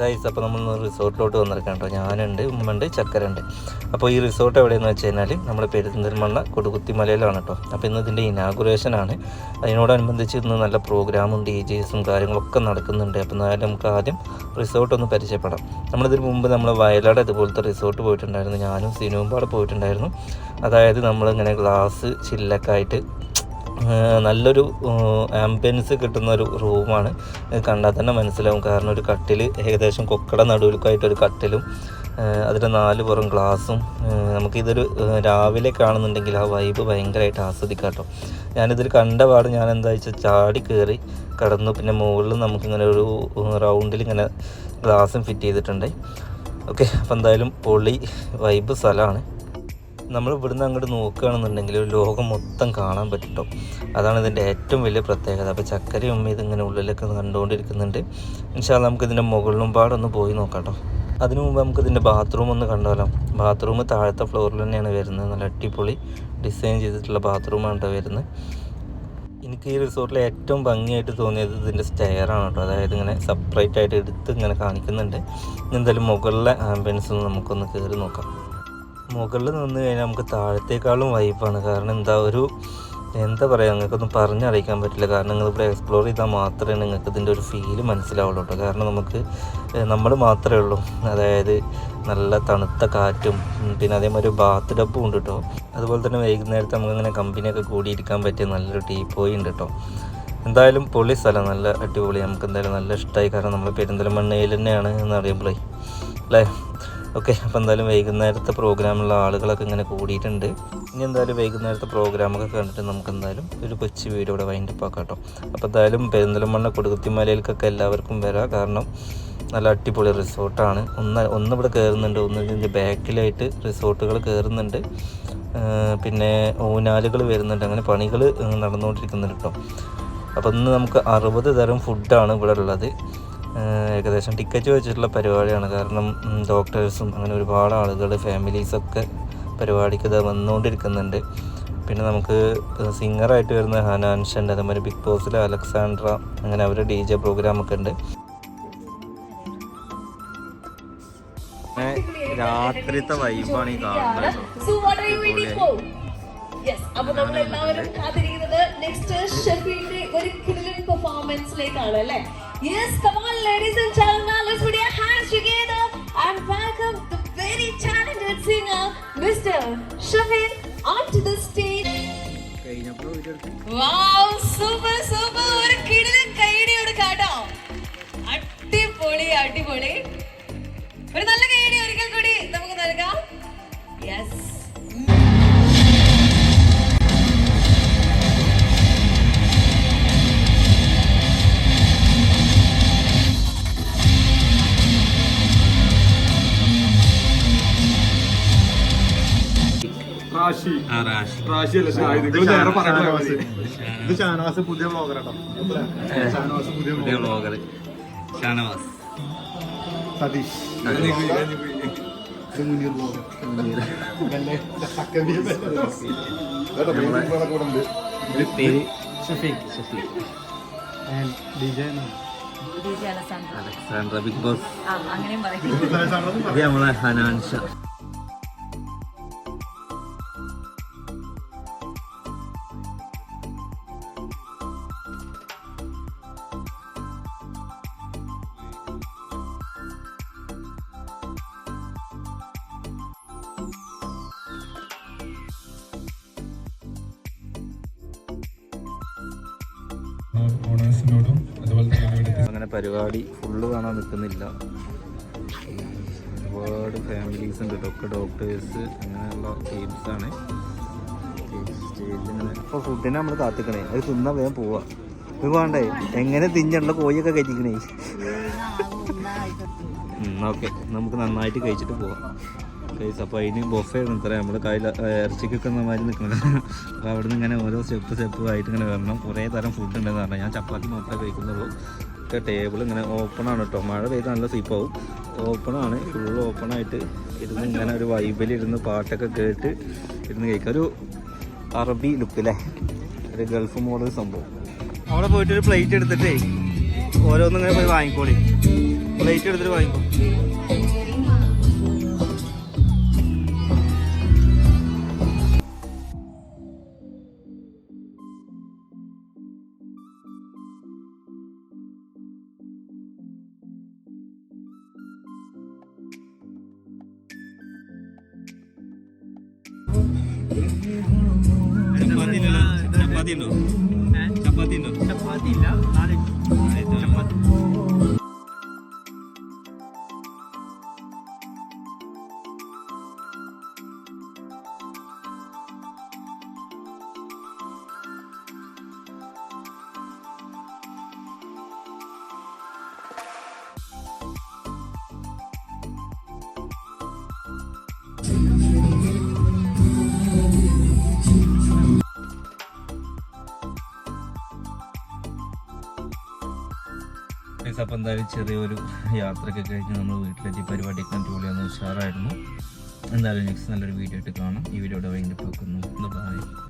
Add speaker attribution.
Speaker 1: Guys അപ്പോൾ നമ്മൾ റിസോർട്ടിലോട്ട് വന്നിരിക്കാം കേട്ടോ. ഞാനുണ്ട് ഉമ്മയുണ്ട് ചക്കരുണ്ട് അപ്പോൾ ഈ റിസോർട്ട് എവിടെയെന്ന് വെച്ച് കഴിഞ്ഞാൽ നമ്മുടെ പെരുന്തൽമണ്ണ കൊടുകുത്തിമലയിലാണ് കേട്ടോ. അപ്പോൾ ഇന്ന് ഇതിന്റെ ഇനാഗുറേഷൻ ആണ്. അതിനോടനുബന്ധിച്ച് ഇന്ന് നല്ല പ്രോഗ്രാമും ഡി ജെസും കാര്യങ്ങളൊക്കെ നടക്കുന്നുണ്ട്. അപ്പോൾ എന്നാലും നമുക്ക് ആദ്യം റിസോർട്ട് ഒന്ന് പരിചയപ്പെടാം. നമ്മളിതിന് മുമ്പ് നമ്മൾ വയലാട് ഇതുപോലത്തെ റിസോർട്ട് പോയിട്ടുണ്ടായിരുന്നു. ഞാനും സിനുവും പാടെ പോയിട്ടുണ്ടായിരുന്നു. അതായത് നമ്മളിങ്ങനെ ഗ്ലാസ് ചില്ലൊക്കെ ആയിട്ട് ഏഹ് നല്ലൊരു ആംബിയൻസ് കിട്ടുന്ന ഒരു റൂമാണ്. കണ്ടാൽ തന്നെ മനസ്സിലാവും. കാരണം ഒരു കട്ടിൽ ഏകദേശം കൊക്കട നടുവിലേക്കായിട്ട് ഒരു കട്ടിലും അതിന്റെ നാല് പുറം ഗ്ലാസും നമുക്കിതൊരു രാവിലെ കാണുന്നുണ്ടെങ്കിൽ ആ വൈബ് ഭയങ്കരമായിട്ട് ആസ്വദിക്കാം കേട്ടോ ഞാനിതിൽ കണ്ട പാട് ഞാൻ എന്താ വെച്ചാൽ ചാടി കയറി കടന്നു. പിന്നെ മുകളിൽ നമുക്കിങ്ങനെ ഒരു റൗണ്ടിൽ ഇങ്ങനെ ഗ്ലാസും ഫിറ്റ് ചെയ്തിട്ടുണ്ട്. ഓക്കെ അപ്പോൾ എന്തായാലും പൊളി വൈബ് സ്ഥലമാണ്. നമ്മൾ ഇവിടുന്ന് അങ്ങോട്ട് നോക്കുകയാണെന്നുണ്ടെങ്കിൽ ഒരു ലോകം മൊത്തം കാണാൻ പറ്റും അതാണ് ഇതിന്റെ ഏറ്റവും വലിയ പ്രത്യേകത. അപ്പോൾ ചക്കരയും ഉമ്മ ഇങ്ങനെ ഉള്ളിലൊക്കെ കണ്ടുകൊണ്ടിരിക്കുന്നുണ്ട്. ഇൻഷാല്ല നമുക്ക് ഇതിന്റെ മുകളിലും പാടൊന്ന് പോയി നോക്കാം അതിനു മുമ്പ് നമുക്ക് ഇതിന്റെ ബാത്റൂം ഒന്ന് കണ്ടാലോ ബാത്റൂം താഴത്തെ ഫ്ലോറിൽ തന്നെയാണ് വരുന്നത്. നല്ല അടിപൊളി ഡിസൈൻ ചെയ്തിട്ടുള്ള ബാത്റൂമാണ് കേട്ടോ വരുന്നത്. എനിക്ക് ഈ റിസോർട്ടിൽ ഏറ്റവും ഭംഗിയായിട്ട് തോന്നിയത് ഇതിന്റെ സ്റ്റെയറാണ് കേട്ടോ. അതായത് ഇങ്ങനെ സെപ്പറേറ്റ് ആയിട്ട് എടുത്ത് ഇങ്ങനെ കാണിക്കുന്നുണ്ട്. എന്തായാലും മുകളിലെ ആംബിയൻസ് നമുക്കൊന്ന് കയറി നോക്കാം. മുകളിൽ നിന്ന് കഴിഞ്ഞാൽ നമുക്ക് താഴത്തേക്കാളും വൈബാണ് കാരണം എന്താ ഒരു എന്താ പറയുക നിങ്ങൾക്കൊന്നും പറഞ്ഞറിയിക്കാൻ പറ്റില്ല. കാരണം നിങ്ങൾ ഇവിടെ എക്സ്പ്ലോർ ചെയ്താൽ മാത്രമേ നിങ്ങൾക്ക് ഇതിന്റെ ഒരു ഫീൽ മനസ്സിലാവുള്ളൂ കാരണം നമുക്ക് നമ്മൾ മാത്രമേ ഉള്ളൂ. അതായത് നല്ല തണുത്ത കാറ്റും പിന്നെ അതേമാതിരി ബാത്ത് ഡബ്ബും ഉണ്ട് കേട്ടോ. അതുപോലെ തന്നെ വൈകുന്നേരത്ത് നമുക്കിങ്ങനെ കമ്പനിയൊക്കെ കൂടിയിരിക്കാൻ പറ്റിയ നല്ലൊരു ടീ പോയി ഉണ്ട് കേട്ടോ. എന്തായാലും പൊളി സ്ഥലം. നല്ല അടിപൊളി. നമുക്ക് എന്തായാലും നല്ല ഇഷ്ടമായി കാരണം നമ്മൾ പെരിന്തൽമണ്ണയിൽ തന്നെയാണ് എന്ന് അറിയുമ്പോഴേ അല്ലേ? ഓക്കെ അപ്പോൾ എന്തായാലും വൈകുന്നേരത്തെ പ്രോഗ്രാമുള്ള ആളുകളൊക്കെ ഇങ്ങനെ കൂടിയിട്ടുണ്ട്. ഇനി എന്തായാലും വൈകുന്നേരത്തെ പ്രോഗ്രാമൊക്കെ കണ്ടിട്ട് നമുക്ക് എന്തായാലും ഒരു കൊച്ചു വീഡിയോ ഇവിടെ വൈൻഡപ്പ് ആക്കാം കേട്ടോ. അപ്പോൾ എന്തായാലും പെരിന്തൽമണ്ണ കൊടുകുത്തിമലയിലേക്കൊക്കെ എല്ലാവർക്കും വരാം. കാരണം നല്ല അടിപൊളി റിസോർട്ടാണ്. ഒന്ന് ഒന്ന് ഇവിടെ കയറുന്നുണ്ട് ഒന്ന് ഇതിന്റെ ബാക്കിലായിട്ട് റിസോർട്ടുകൾ കയറുന്നുണ്ട് പിന്നെ ഊനാലുകൾ വരുന്നുണ്ട്. അങ്ങനെ പണികൾ നടന്നുകൊണ്ടിരിക്കുന്നുണ്ട് കേട്ടോ. അപ്പോൾ ഇന്ന് നമുക്ക് അറുപത് തരം ഫുഡാണ് ഇവിടെ ഉള്ളത്. ഏകദേശം ടിക്കറ്റ് വെച്ചിട്ടുള്ള പരിപാടിയാണ്. കാരണം ഡോക്ടേഴ്സും അങ്ങനെ ഒരുപാട് ആളുകൾ ഫാമിലീസൊക്കെ പരിപാടിക്ക് ഇത് വന്നുകൊണ്ടിരിക്കുന്നുണ്ട്. പിന്നെ നമുക്ക് സിംഗറായിട്ട് വരുന്ന ഹനാൻഷന്റെ അതേമാതിരി ബിഗ് ബോസിലെ അലക്സാണ്ട്ര അങ്ങനെ അവരുടെ ഡി ജെ പ്രോഗ്രാമൊക്കെ ഉണ്ട്. രാത്രിത്തെ വൈബാണ് ഈ കാണുന്നത്.
Speaker 2: Yes what are you waiting for? അപ്പൊ നമ്മൾ എല്ലാവരും കാത്തിരിക്കുന്നത് നെക്സ്റ്റ് ഷെഫീലിന്റെ ഒരു കിടിലൻ പെർഫോമൻസിലേക്കാണ് അല്ലേ? Come on ladies and gentlemen let's put your hands together and welcome the very talented singer mister Shafeel on to the stage wow super super ഒരു കിടിലൻ കൈയടി കൊടുക്കാം കേട്ടോ അടിപൊളി അടിപൊളി. ഒരു നല്ല കൈയടി ഒരിക്കൽ കൂടി നമുക്ക് നൽകാം.
Speaker 3: റാഷി.
Speaker 1: ആ റാഷി.
Speaker 3: അല്ല ഷാഹിദ് നിങ്ങൾ നേരെ പറഞ്ഞാൽ
Speaker 4: ഇത് ഷാനവാസ് പുതിയ ബ്ലോഗർ കേട്ടോ ഷാനവാസ് പുതിയ ബ്ലോഗർ
Speaker 1: ഷാനവാസ്.
Speaker 4: സതീഷ്. മുനീർ ബ്ലോഗർ
Speaker 1: പേര് Shafeeq. Shafeeq.
Speaker 4: D J
Speaker 1: Alexandra big boss.
Speaker 2: അങ്ങനെയും പറയും.
Speaker 1: നമ്മളെ ഹനാൻഷ.
Speaker 3: ഓണേഴ്സിനോടും അതുപോലെ തന്നെ
Speaker 1: അങ്ങനെ പരിപാടി ഫുള്ള് കാണാൻ നിൽക്കുന്നില്ല. ഒരുപാട് ഫാമിലീസ് ഉണ്ട്. ഇതൊക്കെ ഡോക്ടേഴ്സ് അങ്ങനെയുള്ള ടീംസാണ് ആണ്. ഇപ്പോൾ ഫുഡിനെ നമ്മൾ കാത്തിക്കണേ. അത് തിന്നാൻ വേഗം പോവാ. ഇത് വേണ്ടേ? എങ്ങനെ തിഞ്ഞുള്ള കോഴിയൊക്കെ കഴിക്കണേ ഓക്കെ. നമുക്ക് നന്നായിട്ട് കഴിച്ചിട്ട് പോവാം. കഴിച്ച് അപ്പോൾ അതിന് ബൊഫേ ഇത്ര. നമ്മൾ കയ്യിൽ ഇറച്ചിക്കൊക്കെ മാതിരി നിൽക്കണം അപ്പോൾ അവിടെ നിന്ന് ഇങ്ങനെ ഓരോ സ്റ്റെപ്പ് സ്റ്റെപ്പ് ആയിട്ട് ഇങ്ങനെ വരണം. കുറേ തരം ഫുഡ് ഉണ്ടെന്ന് പറഞ്ഞാൽ ഞാൻ ചപ്പാത്തി മാത്രമേ കഴിക്കുന്നുള്ളൂ. ഒക്കെ ടേബിൾ ഇങ്ങനെ ഓപ്പണാണ് കേട്ടോ മഴ പെയ്ത് നല്ല സീപ്പാവും ഓപ്പണാണ് ഫുൾ ഓപ്പണായിട്ട് ഇരുന്ന് ഇങ്ങനെ ഒരു വൈബിൽ ഇരുന്ന് പാട്ടൊക്കെ കേട്ട് ഇരുന്ന് കഴിക്കാം. ഒരു അറബി ലുക്ക് അല്ലേ ഒരു ഗൾഫ് മോഡൽ സംഭവം. അവിടെ പോയിട്ട് ഒരു പ്ലേറ്റ് എടുത്തിട്ടേ ഓരോന്നും ഇങ്ങനെ പോയി വാങ്ങിക്കോളി. പ്ലേറ്റ് എടുത്തിട്ട് വാങ്ങിക്കോ. ചപ്പാത്തി ഉണ്ടോ? ചപ്പാത്തി ഉണ്ടോ? ചപ്പാത്തി ഇല്ല. ചപ്പാത്തി അപ്പം എന്തായാലും ചെറിയൊരു യാത്രയൊക്കെ കഴിഞ്ഞ് നമ്മൾ വീട്ടിലെത്തി. പരിപാടിയൊക്കെ അടിപൊളിയാന്ന് ഉഷാറായിരുന്നു. എന്തായാലും നെക്സ്റ്റ് നല്ലൊരു വീഡിയോ ആയിട്ട് കാണാം. ഈ വീഡിയോയുടെ വൈകിട്ട് പോക്കുന്നു ബൈ